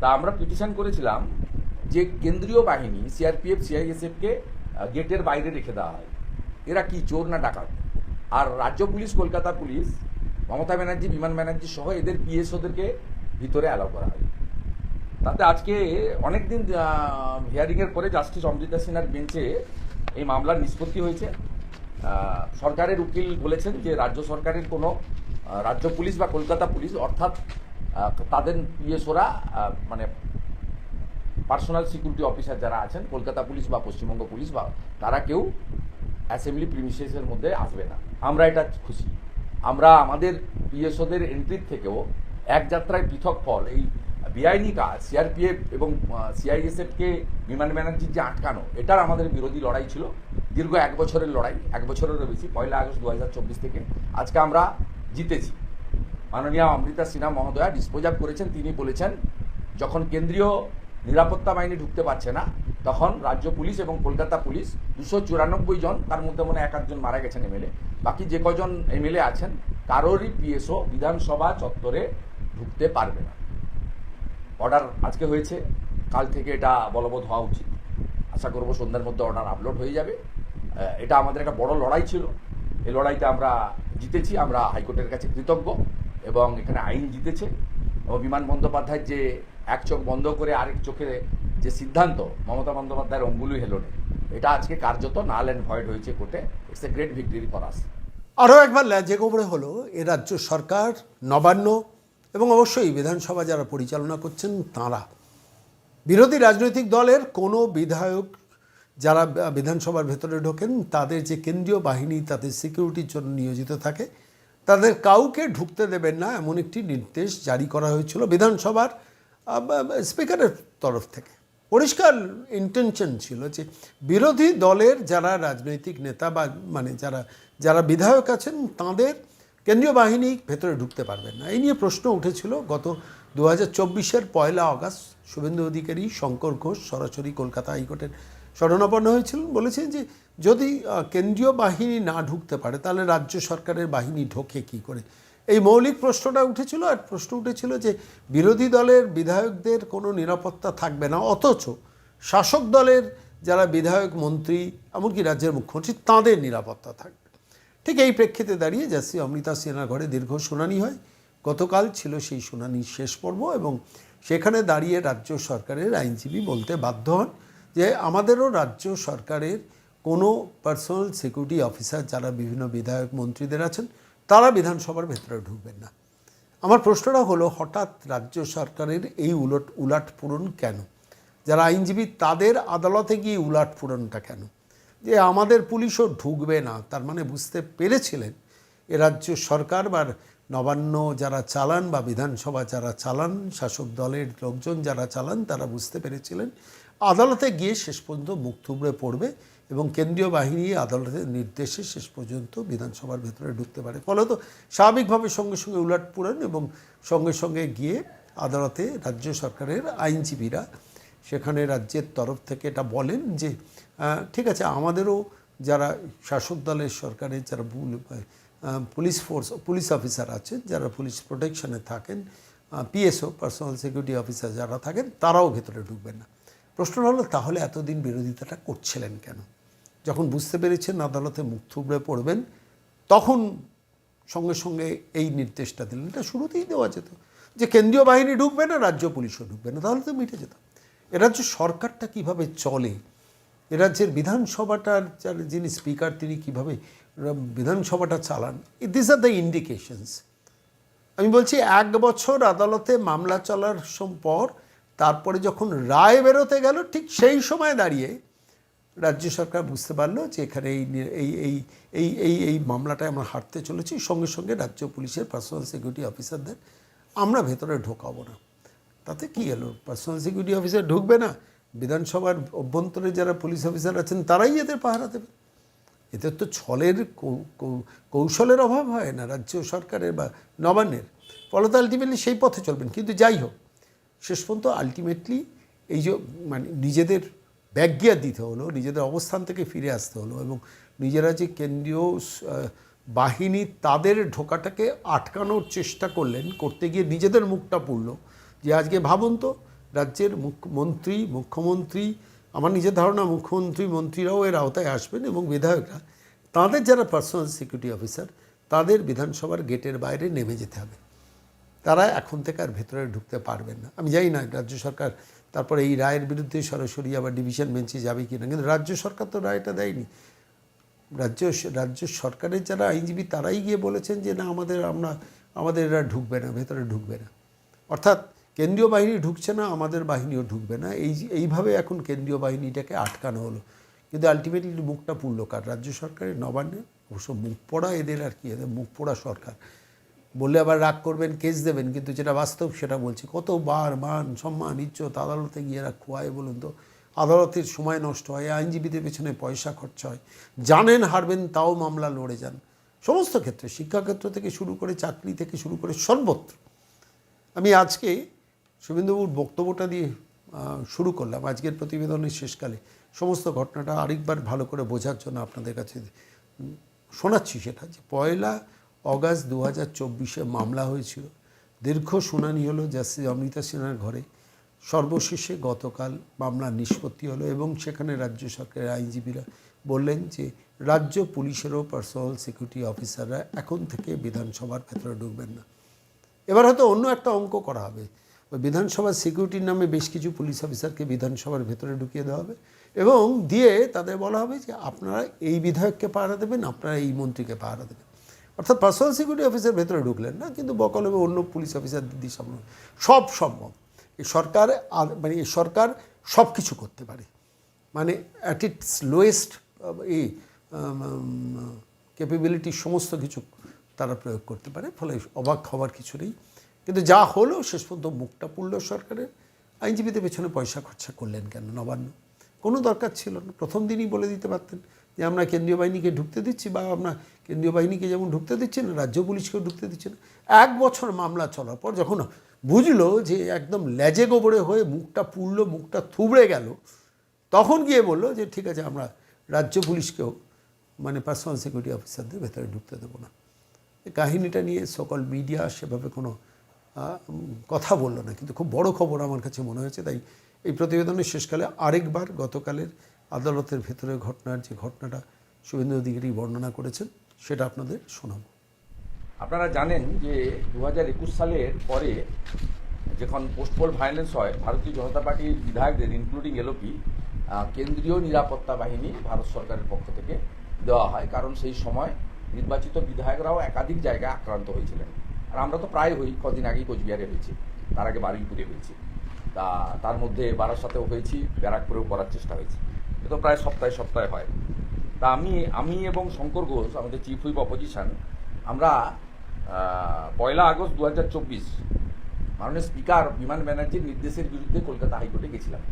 তা আমরা পিটিশন করেছিলাম যে কেন্দ্রীয় বাহিনী সিআরপিএফ সিআইএসএফকে গেটের বাইরে রেখে দেওয়া হয়। এরা কি, চোর না ডাকাত? আর রাজ্য পুলিশ, কলকাতা পুলিশ, মমতা ব্যানার্জি, বিমান ব্যানার্জি সহ এদের পিএসওদেরকে ভিতরে অ্যালাউ করা হয়। তাতে আজকে অনেকদিন হিয়ারিংয়ের পরে জাস্টিস অমৃতা সিনহার বেঞ্চে এই মামলার নিষ্পত্তি হয়েছে। সরকারের উকিল বলেছেন যে রাজ্য সরকারের কোনো রাজ্য পুলিশ বা কলকাতা পুলিশ, অর্থাৎ তাদের পিএসওরা মানে পার্সোনাল সিকিউরিটি অফিসার যারা আছেন, কলকাতা পুলিশ বা পশ্চিমবঙ্গ পুলিশ বা তারা কেউ অ্যাসেম্বলি প্রিমিসেসের মধ্যে আসবে না। আমরা এটা খুশি। আমরা আমাদের পিএসওদের এন্ট্রির থেকেও এক যাত্রায় পৃথক ফল, এই বেআইনি কাজ সিআরপিএফ এবং সিআইএসএফকে বিমান ব্যানার্জির যে আটকানো, এটার আমাদের বিরোধী লড়াই ছিল। দীর্ঘ এক বছরের লড়াই, এক বছরেরও বেশি, পয়লা আগস্ট দু হাজার চব্বিশ থেকে আজকে আমরা জিতেছি। মাননীয় অমৃতা সিনহা মহোদয়া ডিসপোজাব করেছেন, তিনি বলেছেন, যখন কেন্দ্রীয় নিরাপত্তা বাহিনী ঢুকতে পারছে না, তখন রাজ্য পুলিশ এবং কলকাতা পুলিশ দুশো চুরানব্বই জন, তার মধ্যে মনে এক একজন মারা গেছেন এমএলএ বাকি যে কজন এমএলএ আছেন, কারোরই পিএসও বিধানসভা চত্বরে ঢুকতে পারবে না। অর্ডার আজকে হয়েছে, কাল থেকে এটা বলবৎ হওয়া উচিত। আশা করব সন্ধ্যার মধ্যে অর্ডার আপলোড হয়ে যাবে। এটা আমাদের একটা বড় লড়াই ছিল। এই লড়াইতে আমরা জিতেছি, আমরা হাইকোর্টের কাছে কৃতজ্ঞ। এবং এখানে আইন জিতেছে এবং বিমান বন্দ্যোপাধ্যায়ের যে এক চোখ বন্ধ করে আরেক চোখে যে সিদ্ধান্ত, মমতা বন্দ্যোপাধ্যায়ের অঙ্গুলি হেলোনে। এটা আজকে কার্যত নাল অ্যান্ড ভয়েড হয়েছে কোর্টে। It's a great victory for us আরও একবার ল্যাজে গোবরে হলো, এ রাজ্য সরকার নবান্ন এবং অবশ্যই বিধানসভা যারা পরিচালনা করছেন তাঁরা। বিরোধী রাজনৈতিক দলের কোনো বিধায়ক যারা বিধানসভার ভেতরে ঢোকেন, তাদের যে কেন্দ্রীয় বাহিনী, তাদের সিকিউরিটির জন্য নিয়োজিত থাকে। তাদের কাউকে ঢুকতে দেবেন না, এমন একটি নির্দেশ জারি করা হয়েছিল বিধানসভার স্পিকারের তরফ থেকে। পরিষ্কার ইন্টেনশন ছিল যে বিরোধী দলের যারা রাজনৈতিক নেতা বা মানে যারা যারা বিধায়ক আছেন, তাদের কেন্দ্রীয় বাহিনী ভেতরে ঢুকতে পারবেন না। এই নিয়ে প্রশ্ন উঠেছিল গত দু হাজার চব্বিশের পয়লা অগাস্ট শুভেন্দু অধিকারী, শঙ্কর ঘোষ, সরাসরি কলকাতা হাইকোর্টের শরণাপন্ন হয়েছিলেন বলেছেন যে যদি কেন্দ্রীয় বাহিনী না ঢুকতে পারে, তাহলে রাজ্য সরকারের বাহিনী ঢোকে কি করে? এই মৌলিক প্রশ্নটা উঠেছিল আর প্রশ্ন উঠেছিল যে বিরোধী দলের বিধায়কদের কোনো নিরাপত্তা থাকবে না, অথচ শাসক দলের যারা বিধায়ক, মন্ত্রী, এমনকি রাজ্যের মুখ্যমন্ত্রী, তাঁদের নিরাপত্তা থাকবে। ঠিক এই প্রেক্ষিতে দাঁড়িয়ে জাসি অমৃতা সিনহার ঘরে দীর্ঘ শুনানি হয়। গতকাল ছিল সেই শুনানির শেষ পর্ব এবং সেখানে দাঁড়িয়ে রাজ্য সরকারের আইনজীবী বলতে বাধ্য হন। যে আমাদেরও রাজ্য সরকারের কোনো পার্সোনাল সিকিউরিটি অফিসার যারা বিভিন্ন বিধায়ক মন্ত্রীদের আছেন, তারা বিধানসভার ভেতরে ঢুকবেন না। আমার প্রশ্নটা হলো, হঠাৎ রাজ্য সরকারের এই উলট উলাট পূরণ কেন? যারা আইনজীবী, তাদের আদালতে গিয়ে উলাট পূরণটা কেন? যে আমাদের পুলিশও ঢুকবে না, তার মানে বুঝতে পেরেছিলেন এ রাজ্য সরকার বা নবান্ন যারা চালান বা বিধানসভা যারা চালান, শাসক দলের লোকজন যারা চালান, তারা বুঝতে পেরেছিলেন আদালতে গিয়ে শেষ পর্যন্ত মুখ থুবড়ে পড়বে এবং কেন্দ্রীয় বাহিনী আদালতের নির্দেশে শেষ পর্যন্ত বিধানসভার ভেতরে ঢুকতে পারে। ফলত স্বাভাবিকভাবে সঙ্গে সঙ্গে উলাট পূরণ এবং সঙ্গে সঙ্গে গিয়ে আদালতে রাজ্য সরকারের আইনজীবীরা সেখানে রাজ্যের তরফ থেকে এটা বলেন যে ঠিক আছে, আমাদেরও যারা শাসক দলের সরকারের যারা পুল- পুলিশ ফোর্স, পুলিশ অফিসার আছেন, যারা পুলিশ প্রোটেকশনে থাকেন পিএসও, পার্সোনাল সিকিউরিটি অফিসার যারা থাকেন, তারাও ভেতরে ঢুকবেন না। প্রশ্নটা হলো, তাহলে এতদিন বিরোধিতাটা করছিলেন কেন? যখন বুঝতে পেরেছেন আদালতে মুখ থুবড়ে পড়বেন, তখন সঙ্গে সঙ্গে এই নির্দেশটা দিলেন। এটা শুরুতেই দেওয়া যেত যে কেন্দ্রীয় বাহিনী ঢুকবে না, রাজ্য পুলিশও ঢুকবে না, তাহলে তো মিটে যেত। এ রাজ্য সরকারটা কীভাবে চলে? এ রাজ্যের বিধানসভাটার যিনি স্পিকার, তিনি কীভাবে বিধানসভাটা চালান? দিস আর দ্য ইন্ডিকেশনস আমি বলছি, এক বছর আদালতে মামলা চলার পর তারপরে যখন রায় বেরোতে গেল, ঠিক সেই সময় দাঁড়িয়ে রাজ্য সরকার বুঝতে পারল যে এখানে এই এই এই এই এই এই মামলাটায় আমরা হাঁটতে চলেছি। সঙ্গে সঙ্গে রাজ্য পুলিশের পার্সোনাল সিকিউরিটি অফিসারদের আমরা ভেতরে ঢোকাবো না। তাতে কি এলো? পার্সোনাল সিকিউরিটি অফিসার ঢুকবে না? বিধানসভার অভ্যন্তরে যারা পুলিশ অফিসার আছেন, তারাই এদের পাহারা দেবে। এদের তো ছলের কৌশলের অভাব হয় না রাজ্য সরকারের বা নবান্নের। ফলত আলটিমেটলি সেই পথে চলবেন। কিন্তু যাই হোক শেষ পর্যন্ত আলটিমেটলি এই যে মানে নিজেদের ব্যাজ্ঞা দিতে হলো, নিজেদের অবস্থান থেকে ফিরে আসতে হলো এবং নিজেরা যে কেন্দ্রীয় বাহিনী তাদের ঢোকাটাকে আটকানোর চেষ্টা করলেন, করতে গিয়ে নিজেদের মুখটা পুড়ল। যে আজকে ভাবুন তো, রাজ্যের মুখ্যমন্ত্রী মুখ্যমন্ত্রী, আমার নিজের ধারণা মুখ্যমন্ত্রী, মন্ত্রীরাও এর আওতায় আসবেন এবং বিধায়করা, তাদের যারা পার্সোনাল সিকিউরিটি অফিসার তাদের বিধানসভার গেটের বাইরে নেমে যেতে হবে। তারা এখন থেকে আর ভেতরে ঢুকতে পারবেন না। আমি জানি না রাজ্য সরকার তারপরে এই রায়ের বিরুদ্ধে সরাসরি আবার ডিভিশন বেঞ্চে যাবে কি না কিন্তু রাজ্য সরকার তো রায়টা দেয়নি। রাজ্য রাজ্য সরকারের যারা আইনজীবী তারাই গিয়ে বলেছেন যে না, আমাদের আমরা, আমাদের এরা ঢুকবে না, ভেতরে ঢুকবে না। অর্থাৎ কেন্দ্রীয় বাহিনী ঢুকছে না, আমাদের বাহিনীও ঢুকবে না। এই, এইভাবে এখন কেন্দ্রীয় বাহিনীটাকে আটকানো হলো। কিন্তু আলটিমেটলি মুখটা পুরল কার? রাজ্য সরকারের নবান্নে? অবশ্য মুখ পড়া এদের আর কি, এদের মুখ পড়া সরকার। বললে আবার রাগ করবেন, কেস দেবেন, কিন্তু যেটা বাস্তব সেটা বলছি। কতবার মান, সম্মান, ইজ্জত আদালতে গিয়ে এরা খোয়ায় বলুন তো? আদালতের সময় নষ্ট হয় আইনজীবীদের পেছনে পয়সা খরচা হয়। জানেন, হারবেন, তাও মামলা লড়ে যান। সমস্ত ক্ষেত্রে, শিক্ষাক্ষেত্র থেকে শুরু করে, চাকরি থেকে শুরু করে, সর্বত্র। আমি আজকে শুভেন্দুবাবুর বক্তব্যটা দিয়ে শুরু করলাম। আজকের প্রতিবেদনের শেষকালে সমস্ত ঘটনাটা আরেকবার ভালো করে বোঝার জন্য আপনাদের কাছে শোনাচ্ছি সেটা যে পয়লা অগাস্ট দু হাজার চব্বিশে মামলা হয়েছিল। দীর্ঘ শুনানি হলো জাস্টিস অমৃতা সিনহার ঘরে। সর্বশেষে গতকাল মামলার নিষ্পত্তি হলো এবং সেখানে রাজ্য সরকারের আইনজীবীরা বললেন যে, রাজ্য পুলিশেরও পার্সোনাল সিকিউরিটি অফিসাররা এখন থেকে বিধানসভার ভেতরে ঢুকবেন না। এবার হয়তো অন্য একটা অঙ্ক করা হবে। বিধানসভার সিকিউরিটির নামে বেশ কিছু পুলিশ অফিসারকে বিধানসভার ভেতরে ঢুকিয়ে দেওয়া হবে এবং দিয়ে তাদের বলা হবে যে, আপনারা এই বিধায়ককে পাহারা দেবেন, আপনারা এই মন্ত্রীকে পাহারা দেবেন। অর্থাৎ পার্সোনাল সিকিউরিটি অফিসের ভেতরে ঢুকলেন না, কিন্তু বকল হবে অন্য পুলিশ অফিসার দিদি সামনে সব সম্ভব। এই সরকার আর- মানে এই সরকার সব কিছু করতে পারে। মানে অ্যাট ইটস লোয়েস্ট এই ক্যাপেবিলিটি সমস্ত কিছু তারা প্রয়োগ করতে পারে, ফলে অবাক হওয়ার কিছু নেই। কিন্তু যা হলো, শেষ পর্যন্ত মুখটা পুড়ল সরকারের। আইনজীবীদের পেছনে পয়সা খরচা করলেন কেন? নবান্ন। কোনো দরকার ছিল না। প্রথম দিনই বলে দিতে পারতেন। যে আমরা কেন্দ্রীয় বাহিনীকে ঢুকতে দিচ্ছি বা আমরা কেন্দ্রীয় বাহিনীকে যেমন ঢুকতে দিচ্ছি না, রাজ্য পুলিশকেও ঢুকতে দিচ্ছি না। এক বছর মামলা চলার পর যখন বুঝলো যে একদম লেজে গোবরে হয়ে মুখটা পুড়লো, মুখটা থুবড়ে গেল, তখন গিয়ে বলল যে ঠিক আছে, আমরা রাজ্য পুলিশকেও মানে পার্সোনাল সিকিউরিটি অফিসারদের ভেতরে ঢুকতে দেবো না। কাহিনীটা নিয়ে সকল মিডিয়া সেভাবে কোনো কথা বলল না। কিন্তু খুব বড় খবর আমার কাছে মনে হয়েছে, তাই এই প্রতিবেদনের শেষকালে আরেকবার গতকালের আদালতের ভেতরে ঘটনার যে ঘটনাটা শুভেন্দু অধিকারী বর্ণনা করেছেন, সেটা আপনাদের শোনাবো। আপনারা জানেন যে দু হাজার একুশ সালের পরে যখন পোস্টপোল ভায়োলেন্স হয়, ভারতীয় জনতা পার্টির বিধায়কদের ইনক্লুডিং এলওপি কেন্দ্রীয় নিরাপত্তা বাহিনী ভারত সরকারের পক্ষ থেকে দেওয়া হয়। কারণ সেই সময় নির্বাচিত বিধায়করাও একাধিক জায়গায় আক্রান্ত হয়েছিলেন। আর আমরা তো প্রায় হই, কদিন আগেই কোচবিহারে হয়েছি, তার আগে বারুইপুরে হয়েছি। তা, তার মধ্যে বারাসাতেও হয়েছি, ব্যারাকপুরেও করার চেষ্টা হয়েছে। এ তো প্রায় সপ্তাহে সপ্তাহে হয়। তা আমি আমি এবং শঙ্কর ঘোষ, আমাদের চিফ হুইপ অপোজিশন আমরা পয়লা আগস্ট দু হাজার চব্বিশ মাননীয় স্পিকার বিমান ব্যানার্জির নির্দেশের বিরুদ্ধে কলকাতা হাইকোর্টে গেছিলাম।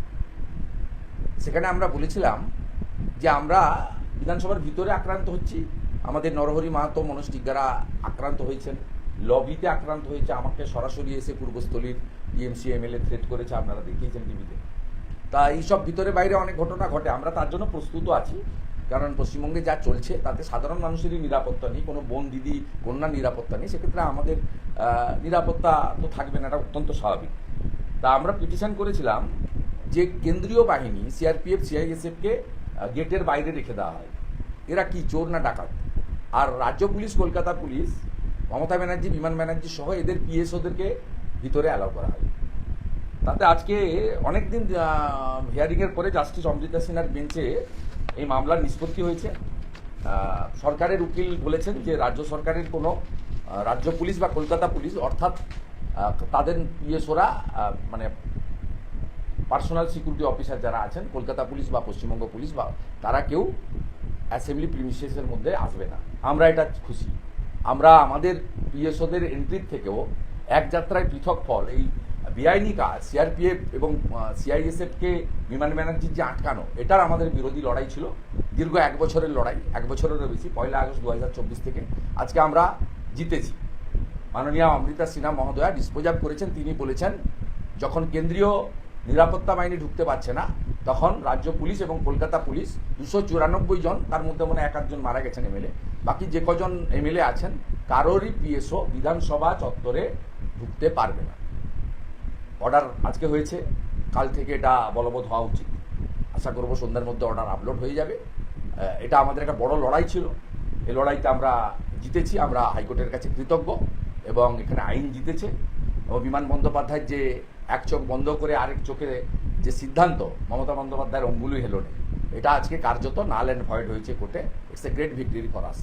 সেখানে আমরা বলেছিলাম যে আমরা বিধানসভার ভিতরে আক্রান্ত হচ্ছি। আমাদের নরহরি মাহাতো মনোজ টিগ্গারা আক্রান্ত হয়েছেন। লবিতে আক্রান্ত হয়েছে। আমাকে সরাসরি এসে পূর্বস্থলীর টিএমসি এমএলএ থ্রেট করেছে। আপনারা দেখিয়েছেন টিভিতে তা এইসব ভিতরে বাইরে অনেক ঘটনা ঘটে, আমরা তার জন্য প্রস্তুত আছি। কারণ পশ্চিমবঙ্গে যা চলছে, তাতে সাধারণ মানুষেরই নিরাপত্তা নেই, কোনো বোন, দিদি, কন্যার নিরাপত্তা নেই। সেক্ষেত্রে আমাদের নিরাপত্তা তো থাকবে না, এটা অত্যন্ত স্বাভাবিক। তা আমরা পিটিশন করেছিলাম যে কেন্দ্রীয় বাহিনী, সিআরপিএফ, সিআইএসএফকে গেটের বাইরে রেখে দেওয়া হয়। এরা কি, চোর না ডাকাত? আর রাজ্য পুলিশ, কলকাতা পুলিশ, মমতা ব্যানার্জি, বিমান ব্যানার্জি সহ এদের পিএসওদেরকে ভিতরে অ্যালাউ করা হয়। তাতে আজকে অনেকদিন হিয়ারিংয়ের পরে জাস্টিস অমৃতা সিনহার বেঞ্চে এই মামলার নিষ্পত্তি হয়েছে। সরকারের উকিল বলেছেন যে রাজ্য সরকারের কোনো রাজ্য পুলিশ বা কলকাতা পুলিশ অর্থাৎ তাদের পিএসওরা মানে পার্সোনাল সিকিউরিটি অফিসার যারা আছেন, কলকাতা পুলিশ বা পশ্চিমবঙ্গ পুলিশ বা তারা কেউ অ্যাসেম্বলি প্রিমিসেসের মধ্যে আসবে না। আমরা এটা খুশি। আমরা আমাদের পিএসওদের এন্ট্রির থেকেও এক যাত্রায় পৃথক ফল, এই বেআইনি কাজ সিআরপিএফ এবং সিআইএসএফকে বিমান ব্যানার্জির যে আটকানো, এটার আমাদের বিরোধী লড়াই ছিল। দীর্ঘ এক বছরের লড়াই, এক বছরেরও বেশি, পয়লা আগস্ট দু হাজার চব্বিশ থেকে। আজকে আমরা জিতেছি। মাননীয় অমৃতা সিনহা মহোদয়া ডিসপোজাব করেছেন, তিনি বলেছেন, যখন কেন্দ্রীয় নিরাপত্তা বাহিনী ঢুকতে পারছে না, তখন রাজ্য পুলিশ এবং কলকাতা পুলিশ দুশো চুরানব্বই জন, তার মধ্যে মনে এক আধজন মারা গেছেন এমএলএ। বাকি যে কজন এমএলএ আছেন, কারোরই পিএসও বিধানসভা চত্বরে ঢুকতে পারবে না। অর্ডার আজকে হয়েছে। কাল থেকে এটা বলবৎ হওয়া উচিত। আশা করব সন্ধ্যার মধ্যে অর্ডার আপলোড হয়ে যাবে। এটা আমাদের একটা বড় লড়াই ছিল। এই লড়াইতে আমরা জিতেছি, আমরা হাইকোর্টের কাছে কৃতজ্ঞ এবং এখানে আইন জিতেছে। এবং বিমান বন্দ্যোপাধ্যায়ের যে এক চোখ বন্ধ করে আরেক চোখে যে সিদ্ধান্ত, মমতা বন্দ্যোপাধ্যায়ের অঙ্গুলি হেলো এটা আজকে কার্যত নাল অ্যান্ড ভয়েড হয়েছে কোর্টে। It's a great victory for us